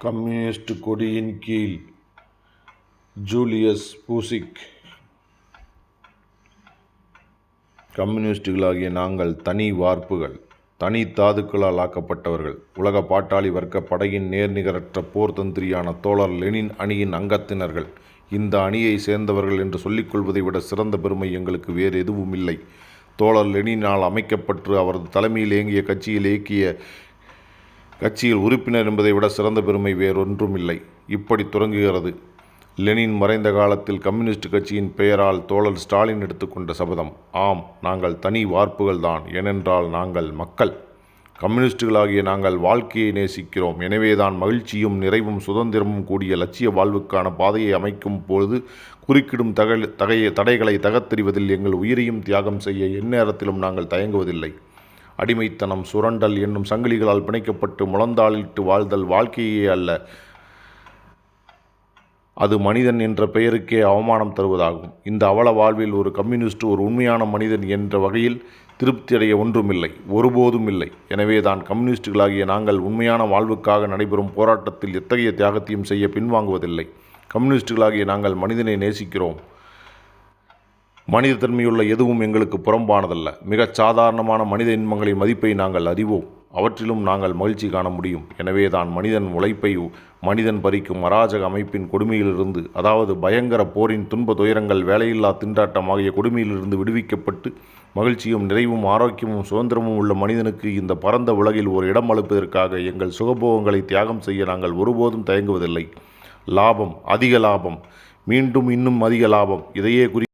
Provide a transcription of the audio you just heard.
Communist கொடியின் கீழ் Julius பூசிக். கம்யூனிஸ்டுகளாகிய நாங்கள் தனி வார்ப்புகள் தனி தாதுக்களால் ஆக்கப்பட்டவர்கள் உலக பாட்டாளி வர்க்க படையின் நேர்நிகரற்ற போர் தந்திரியான தோழர் லெனின் அணியின் அங்கத்தினர்கள் இந்த அணியை சேர்ந்தவர்கள் என்று சொல்லிக்கொள்வதை விட சிறந்த பெருமை எங்களுக்கு வேறு எதுவும் இல்லை தோழர் லெனினால் அமைக்கப்பட்டு அவரது தலைமையில் இயங்கிய கட்சியில் இயக்கிய கட்சியில் உறுப்பினர் என்பதை விட சிறந்த பெருமை வேறொன்றும் இல்லை இப்படி தொடங்குகிறது லெனின் மறைந்த காலத்தில் கம்யூனிஸ்ட் கட்சியின் பெயரால் தோழர் ஸ்டாலின் எடுத்துக்கொண்ட சபதம். ஆம் நாங்கள் தனி வார்ப்புகள் தான். ஏனென்றால் நாங்கள் மக்கள். கம்யூனிஸ்டுகளாகிய நாங்கள் வாழ்க்கையை நேசிக்கிறோம். எனவேதான் மகிழ்ச்சியும் நிறைவும் சுதந்திரமும் கூடிய லட்சிய வாழ்வுக்கான பாதையை அமைக்கும் பொழுது குறுக்கிடும் தகல் தகைய தடைகளை தகர்த்தெறிவதில் எங்கள் உயிரையும் தியாகம் செய்ய எந்நேரத்திலும் நாங்கள் தயங்குவதில்லை. அடிமைத்தனம் சுரண்டல் என்னும் சங்கிலிகளால் பிணைக்கப்பட்டு முழந்தாளிட்டு வாழ்தல் வாழ்க்கையே அல்ல. அது மனிதன் என்ற பெயருக்கே அவமானம் தருவதாகும். இந்த அவல வாழ்வில் ஒரு கம்யூனிஸ்ட் ஒரு உண்மையான மனிதன் என்ற வகையில் திருப்தியடைய ஒன்றுமில்லை ஒருபோதும் இல்லை எனவே தான் கம்யூனிஸ்டுகளாகிய நாங்கள் உண்மையான வாழ்வுக்காக நடைபெறும் போராட்டத்தில் எத்தகைய தியாகத்தையும் செய்ய பின்வாங்குவதில்லை. கம்யூனிஸ்டுகளாகிய நாங்கள் மனிதனை நேசிக்கிறோம். மனித தன்மையுள்ள எதுவும் எங்களுக்கு புறம்பானதல்ல. மிகச் சாதாரணமான மனித இன்பங்களின் மதிப்பை நாங்கள் அறிவோம். அவற்றிலும் நாங்கள் மகிழ்ச்சி காண முடியும். எனவே தான் மனிதன் உழைப்பை மனிதன் பறிக்கும் அராஜக அமைப்பின் கொடுமையிலிருந்து அதாவது பயங்கர போரின் துன்ப துயரங்கள் வேலையில்லா திண்டாட்டம் ஆகிய கொடுமையிலிருந்து விடுவிக்கப்பட்டு மகிழ்ச்சியும் நிறைவும் ஆரோக்கியமும் சுதந்திரமும் உள்ள மனிதனுக்கு இந்த பரந்த உலகில் ஒரு இடம் அளிப்பதற்காக எங்கள் சுகபோகங்களை தியாகம் செய்ய நாங்கள் ஒருபோதும் தயங்குவதில்லை. லாபம் அதிக லாபம். மீண்டும் இன்னும் அதிக லாபம். இதையே குறி